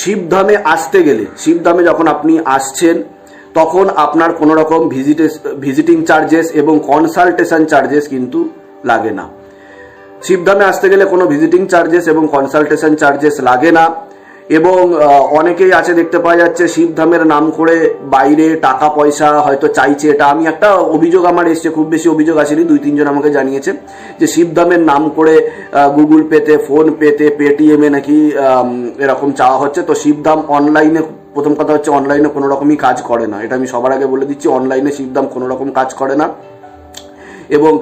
শিবধামে আসতে গেলে, শিবধামে যখন আপনি আসছেন, তখন আপনার কোনো রকম ভিজিটে ভিজিটিং চার্জেস এবং কনসালটেশন চার্জেস কিন্তু লাগে না। শিবধামে আসতে গেলে কোনো ভিজিটিং চার্জেস এবং কনসালটেশন চার্জেস লাগে না। এবং অনেকেই আছে দেখতে পাওয়া যাচ্ছে শিবধামের নাম করে বাইরে টাকা পয়সা হয়তো চাইছে। এটা আমি একটা অভিযোগ আমার এসছে, খুব বেশি অভিযোগ আসেনি, দুই তিনজন আমাকে জানিয়েছে যে শিবধামের নাম করে গুগল পেতে, ফোন পেতে, পেটিএমে নাকি এরকম চাওয়া হচ্ছে। তো শিবধাম অনলাইনে, প্রথম কথা হচ্ছে অনলাইনে কোনো রকমই কাজ করে না। এটা আমি সবার আগে বলে দিচ্ছি, অনলাইনে শিবধাম কোনো রকম কাজ করে না। এবং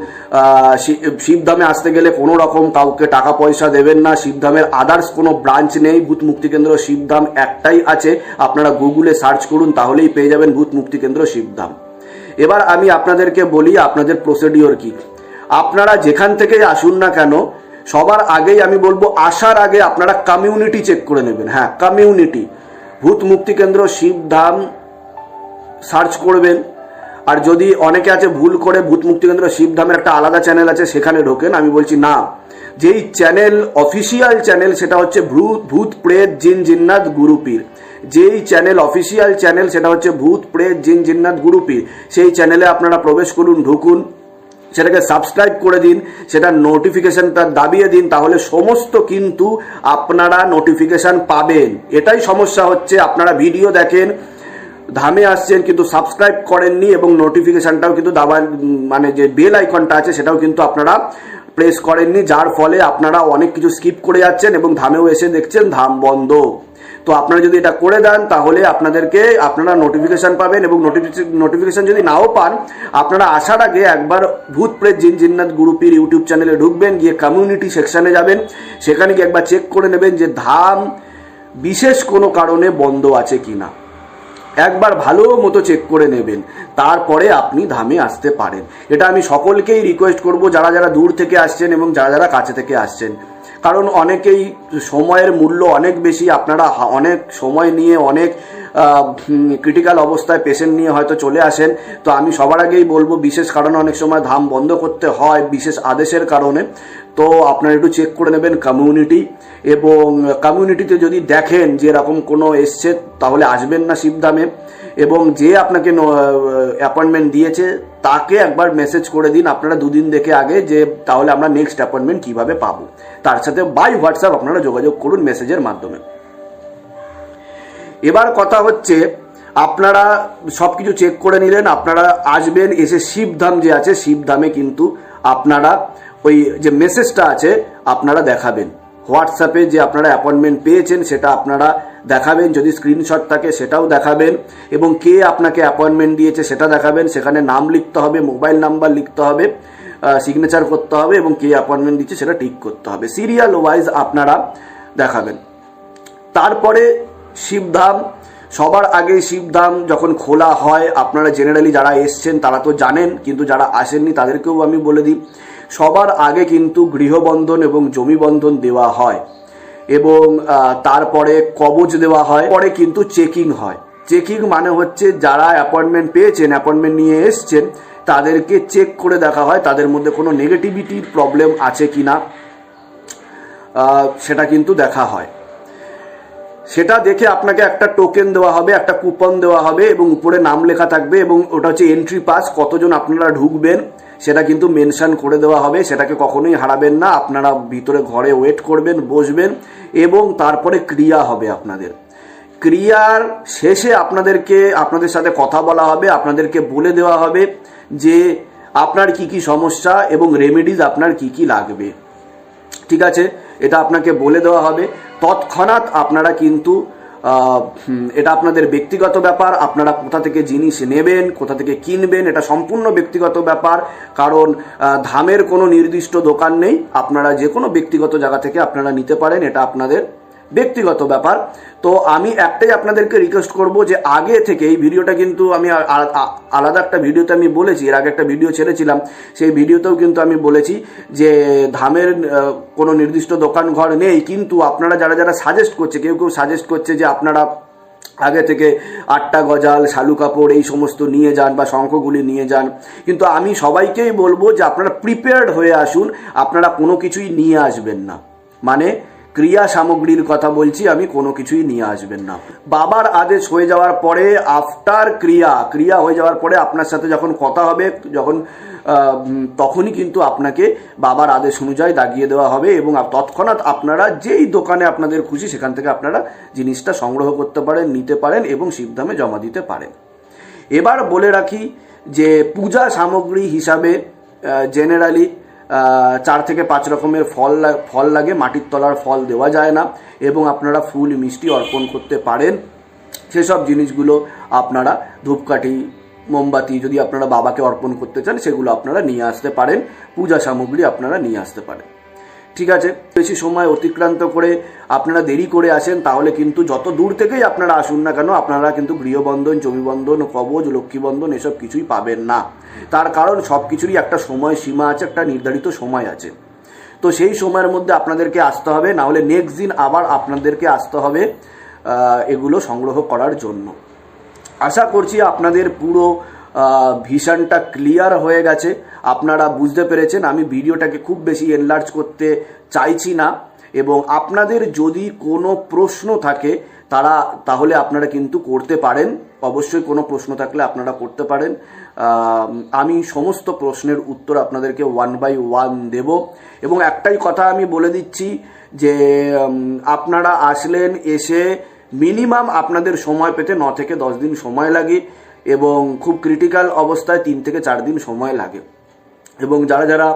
শিবধামে আসতে গেলে কোনো রকম কাউকে টাকা পয়সা দেবেন না। শিবধামের আদার্স কোনো ব্রাঞ্চ নেই। ভূত মুক্তি কেন্দ্র শিবধাম একটাই আছে। আপনারা গুগলে সার্চ করুন, তাহলেই পেয়ে যাবেন ভূত মুক্তি কেন্দ্র শিবধাম এবার আমি আপনাদেরকে বলি, আপনাদের প্রসিডিওর কি? আপনারা যেখান থেকে আসুন না কেন, সবার আগেই আমি বলব, আসার আগে আপনারা কমিউনিটি চেক করে নেবেন। হ্যাঁ কমিউনিটি ভূত মুক্তি কেন্দ্র শিবধাম সার্চ করবেন। আর যদি অনেকে আছে ভুল করে ভূত মুক্তি কেন্দ্র শিবধামের একটা আলাদা চ্যানেল আছে, সেখানে ঢোকেন, আমি বলছি না। যেই চ্যানেল অফিসিয়াল চ্যানেল সেটা হচ্ছে ভূত ভূত প্রেত জিন জিন্নাত গুরুপীর যেই চ্যানেল অফিসিয়াল চ্যানেল সেটা হচ্ছে ভূত প্রেত জিন জিন্নাত গুরুপীর সেই চ্যানেলে আপনারা প্রবেশ করুন, ঢুকুন, সেটাকে সাবস্ক্রাইব করে দিন সেটা নোটিফিকেশনটা দাবিয়ে দিন, তাহলে সমস্ত কিন্তু আপনারা নোটিফিকেশন পাবেন। এটাই সমস্যা হচ্ছে, আপনারা ভিডিও দেখেন ধামে আসছেন কিন্তু সাবস্ক্রাইব করেননি এবং নোটিফিকেশানটাও কিন্তু দাবা মানে যে বেল আইকনটা আছে সেটাও কিন্তু আপনারা প্রেস করেননি, যার ফলে আপনারা অনেক কিছু স্কিপ করে যাচ্ছেন এবং ধামেও এসে দেখছেন ধাম বন্ধ। তো আপনারা যদি এটা করে দেন, তাহলে আপনাদেরকে আপনারা নোটিফিকেশান পাবেন এবং নোটিফিকেশন যদি নাও পান, আপনারা আসার আগে একবার ভূত প্রেত জিন জিন্নাত গ্রুপের ইউটিউব চ্যানেলে ঢুকবেন, গিয়ে কমিউনিটি সেকশানে যাবেন। সেখানে গিয়ে একবার চেক করে নেবেন যে ধাম বিশেষ কোনো কারণে বন্ধ আছে কিনা। একবার ভালো মতো চেক করে নেবেন। তারপরে আপনি ধামে আসতে পারেন। এটা আমি সকলকেই রিকোয়েস্ট করব, যারা যারা দূর থেকে আসছেন এবং যারা যারা কাছে থেকে আসছেন। কারণ অনেকেই সময়ের মূল্য অনেক বেশি, আপনারা অনেক সময় নিয়ে, অনেক ক্রিটিক্যাল অবস্থায় পেশেন্ট নিয়ে হয়তো চলে আসেন। তো আমি সবার আগেই বলব, বিশেষ কারণে অনেক সময় ধাম বন্ধ করতে হয়, বিশেষ আদেশের কারণে। তো আপনারা একটু চেক করে নেবেন কমিউনিটি এবং কমিউনিটিতে যদি দেখেন যে এরকম কোনো এসছে, তাহলে আসবেন না শিবধামে। এবং যে আপনাকে অ্যাপয়েন্টমেন্ট দিয়েছে, তাকে একবার মেসেজ করে দিন, আপনারা দুদিন দেখে আগে যে তাহলে আমরা নেক্সট অ্যাপয়েন্টমেন্ট কীভাবে পাবো। তার সাথে বাই হোয়াটসঅ্যাপ আপনারা যোগাযোগ করুন মেসেজের মাধ্যমে। এবার কথা হচ্ছে, আপনারা সব কিছু চেক করে নিলেন, আপনারা আসবেন, এসে শিবধাম যে আছে, শিবধামে কিন্তু আপনারা ওই যে মেসেজটা আছে, আপনারা দেখাবেন। হোয়াটসঅ্যাপে যে আপনারা অ্যাপয়েন্টমেন্ট পেয়েছেন, সেটা আপনারা দেখাবেন। যদি স্ক্রিনশট থাকে, সেটাও দেখাবেন। এবং কে আপনাকে অ্যাপয়েন্টমেন্ট দিয়েছে, সেটা দেখাবেন। সেখানে নাম লিখতে হবে, মোবাইল নাম্বার লিখতে হবে সিগনেচার করতে হবে এবং কে অ্যাপয়েন্টমেন্ট দিচ্ছে, সেটা ঠিক করতে হবে। সিরিয়াল ওয়াইজ আপনারা দেখাবেন। তারপরে শিবধাম। সবার আগে শিবধাম যখন খোলা হয়, আপনারা জেনারেলি যারা এসছেন, তারা তো জানেন, কিন্তু যারা আসেননি, তাদেরকেও আমি বলে দিই সবার আগে কিন্তু গৃহবন্ধন এবং জমি বন্ধন দেওয়া হয় এবং তারপরে কবজ দেওয়া হয়, পরে কিন্তু চেকিং হয়। চেকিং মানে হচ্ছে যারা অ্যাপয়েন্টমেন্ট পেয়েছেন, অ্যাপয়েন্টমেন্ট নিয়ে এসছেন, তাদেরকে চেক করে দেখা হয় তাদের মধ্যে কোনো নেগেটিভিটির প্রবলেম আছে কি না সেটা কিন্তু দেখা হয়। সেটা দেখে আপনাকে একটা টোকেন দেওয়া হবে, একটা কুপন দেওয়া হবে এবং উপরে নাম লেখা থাকবে এবং ওটা হচ্ছে এন্ট্রি পাস কতজন আপনারা ঢুকবেন সেটা কিন্তু মেনশন করে দেওয়া হবে, সেটাকে কখনোই হারাবেন না, আপনারা ভিতরে ঘরে ওয়েট করবেন, বসবেন এবং তারপরে ক্রিয়া হবে আপনাদের। ক্রিয়ার শেষে আপনাদেরকে, আপনাদের সাথে কথা বলা হবে, আপনাদেরকে বলে দেওয়া হবে যে আপনার কি কি সমস্যা এবং রেমেডিজ আপনার কি কি লাগবে। ঠিক আছে? এটা আপনাকে বলে দেওয়া হবে। তৎক্ষণাৎ আপনারা কিন্তু এটা আপনাদের ব্যক্তিগত ব্যাপার, আপনারা কোথা থেকে জিনিস নেবেন, কোথা থেকে কিনবেন, এটা সম্পূর্ণ ব্যক্তিগত ব্যাপার, কারণ ধামের কোনো নির্দিষ্ট দোকান নেই। আপনারা যে কোনো ব্যক্তিগত জায়গা থেকে আপনারা নিতে পারেন, এটা আপনাদের ব্যক্তিগত ব্যাপার। তো আমি একটাই আপনাদেরকে রিকোয়েস্ট করব যে আগে থেকে এই ভিডিওটা কিন্তু আমি আলাদা একটা ভিডিওতে আমি বলেছি, এর আগে একটা ভিডিও ছেড়েছিলাম, সেই ভিডিওতেও কিন্তু আমি বলেছি যে ধামের কোনো নির্দিষ্ট দোকান ঘর নেই, কিন্তু আপনারা যারা যারা সাজেস্ট করছে, কেউ কেউ সাজেস্ট করছে যে আপনারা আগে থেকে আটটা গজাল, শালু কাপড় এই সমস্ত নিয়ে যান বা শঙ্খগুলি নিয়ে যান। কিন্তু আমি সবাইকেই বলব যে আপনারা প্রিপেয়ার্ড হয়ে আসুন, আপনারা কোনো কিছুই নিয়ে আসবেন না। মানে ক্রিয়া সামগ্রীর কথা বলছি, আমি কোনো কিছুই নিয়ে আসবেন না। বাবার আদেশ হয়ে যাওয়ার পরে আফটার ক্রিয়া ক্রিয়া হয়ে যাওয়ার পরে আপনার সাথে যখন কথা হবে, যখন তখনই কিন্তু আপনাকে বাবার আদেশ অনুযায়ী দাগিয়ে দেওয়া হবে এবং তৎক্ষণাৎ আপনারা যেই দোকানে আপনাদের খুশি, সেখান থেকে আপনারা জিনিসটা সংগ্রহ করতে পারেন, নিতে পারেন এবং শিবধামে জমা দিতে পারেন। এবার বলে রাখি যে, পূজা সামগ্রী হিসাবে জেনারেলি চার থেকে পাঁচ রকমের ফল ফল লাগে, মাটির তলার ফল দেওয়া যায় না, এবং আপনারা ফুল, মিষ্টি অর্পণ করতে পারেন। সেসব জিনিসগুলো আপনারা ধূপকাঠি, মোমবাতি যদি আপনারা বাবাকে অর্পণ করতে চান, সেগুলো আপনারা নিয়ে আসতে পারেন। পূজা সামগ্রী আপনারা নিয়ে আসতে পারেন। ঠিক আছে? বেশি সময় অতিক্রান্ত করে আপনারা দেরি করে আসেন, তাহলে কিন্তু যত দূর থেকেই আপনারা আসুন না কেন, আপনারা কিন্তু গৃহবন্ধন, জমিবন্ধন, কবজ, লক্ষ্মীবন্ধন এসব কিছুই পাবেন না। তার কারণ সব কিছুরই একটা সময় সীমা আছে, একটা নির্ধারিত সময় আছে। তো সেই সময়ের মধ্যে আপনাদেরকে আসতে হবে, না হলে নেক্সট দিন আবার আপনাদেরকে আসতে হবে এগুলো সংগ্রহ করার জন্য। আশা করছি আপনাদের পুরো ভিশনটা ক্লিয়ার হয়ে গেছে। আপনারা বুঝতে পেরেছেন, আমি ভিডিওটাকে খুব বেশি এনলার্জ করতে চাইছি না। এবং আপনাদের যদি কোনো প্রশ্ন থাকে, তারা তাহলে আপনারা কিন্তু করতে পারেন। অবশ্যই কোনো প্রশ্ন থাকলে আপনারা করতে পারেন। আমি সমস্ত প্রশ্নের উত্তর আপনাদেরকে ওয়ান বাই ওয়ান দেব। এবং একটাই কথা আমি বলে দিচ্ছি যে আপনারা আসলেন এসে মিনিমাম আপনাদের সময় পেতে ন থেকে দশ দিন সময় লাগে। এবং খুব ক্রিটিক্যাল অবস্থায় তিন থেকে চার দিন সময় লাগে। এবং যারা যারা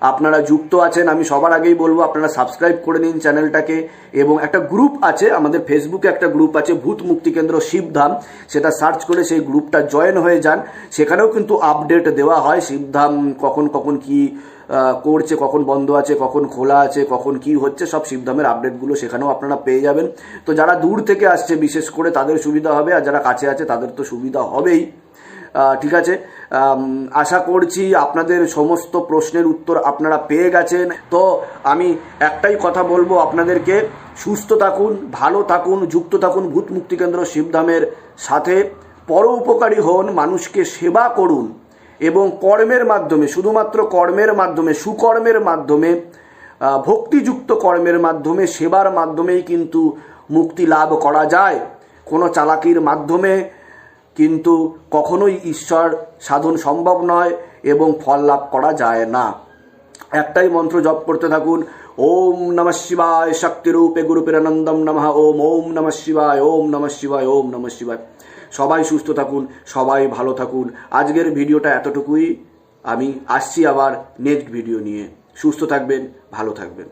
আপনারা যুক্ত আছেন, আমি সবার আগেই বলব, আপনারা সাবস্ক্রাইব করে নিন চ্যানেলটাকে। এবং একটা গ্রুপ আছে, আমাদের ফেসবুকে একটা গ্রুপ আছে, ভূত মুক্তি কেন্দ্র শিবধাম সেটা সার্চ করে সেই গ্রুপটা জয়েন হয়ে যান। সেখানেও কিন্তু আপডেট দেওয়া হয় শিবধাম কখন কখন কি করছে, কখন বন্ধ আছে, কখন খোলা আছে, কখন কি হচ্ছে, সব শিবধামের আপডেটগুলো সেখানেও আপনারা পেয়ে যাবেন। তো যারা দূর থেকে আসছে, বিশেষ করে তাদের সুবিধা হবে, আর যারা কাছে আছে, তাদের তো সুবিধা হবেই। ঠিক আছে? আশা করছি আপনাদের সমস্ত প্রশ্নের উত্তর আপনারা পেয়ে গেছেন। তো আমি একটাই কথা বলব আপনাদেরকে, সুস্থ থাকুন, ভালো থাকুন, যুক্ত থাকুন, ভূত মুক্তি কেন্দ্র শিবধামের সাথে। পরোপকারী হন, মানুষকে সেবা করুন। এবং কর্মের মাধ্যমে, শুধুমাত্র কর্মের মাধ্যমে, সুকর্মের মাধ্যমে ভক্তিযুক্ত কর্মের মাধ্যমে, সেবার মাধ্যমেই কিন্তু মুক্তি লাভ করা যায়। কোনো চালাকির মাধ্যমে কিন্তু কখনোই ঈশ্বর সাধন সম্ভব নয় এবং ফল লাভ করা যায় না। একটাই মন্ত্র জপ করতে থাকুন, ওম নম শিবায়, শক্তিরূপে গুরুপেরানন্দম নমঃ, ওম ওম নম শিবায়, ওম নম শিবায়, ওম নম শিবায়। সবাই সুস্থ থাকুন, সবাই ভালো থাকুন। আজকের ভিডিওটা এতটুকুই। আমি আসছি আবার নেক্সট ভিডিও নিয়ে। সুস্থ থাকবেন, ভালো থাকবেন।